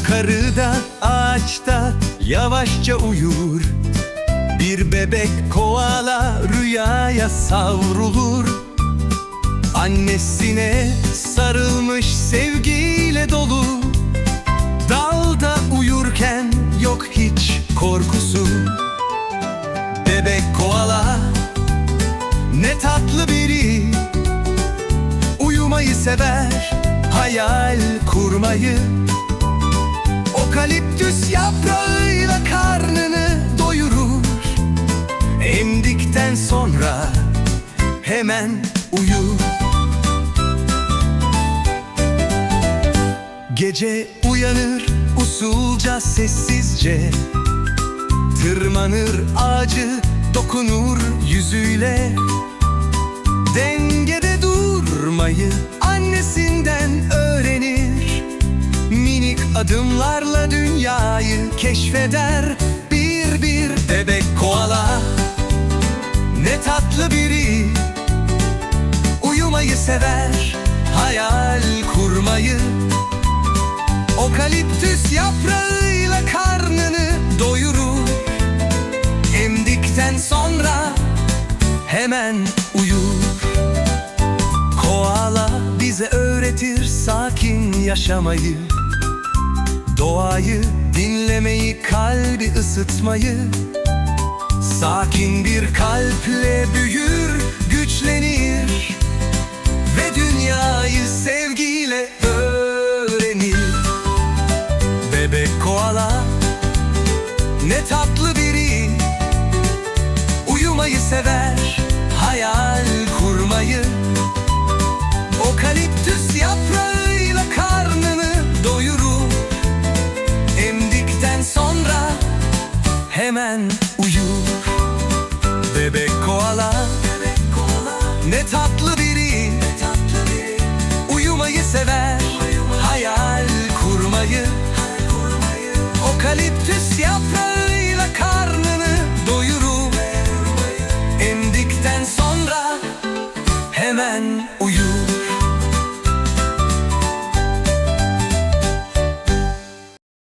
Yukarıda ağaçta yavaşça uyur. Bir bebek koala rüyaya savrulur. Annesine sarılmış sevgiyle dolu. Dalda uyurken yok hiç korkusu. Bebek koala ne tatlı biri. Uyumayı sever, hayal kurmayı Okaliptüs yaprağıyla karnını doyurur. Emdikten sonra hemen uyur. Gece uyanır usulca sessizce Tırmanır ağacı dokunur yüzüyle. Dengede durmayı annesinden öğrenir. Minik adımlarla keşfeder Bir bir bebek koala. Ne tatlı biri Uyumayı sever Hayal kurmayı. Okaliptüs yaprağıyla karnını doyurur. Emdikten sonra hemen uyur. Koala bize öğretir sakin yaşamayı Doğayı dinlemeyi, kalbi ısıtmayı. Sakin bir kalple büyür, güçlenir. Ve dünyayı sevgiyle öğrenir. Bebek koala ne tatlı biri. Uyumayı sever, hayal kurmayı. Okaliptüs hemen uyur Bebek koala, ne tatlı biri. Uyumayı sever, hayal kurmayı. Okaliptüs yaprağı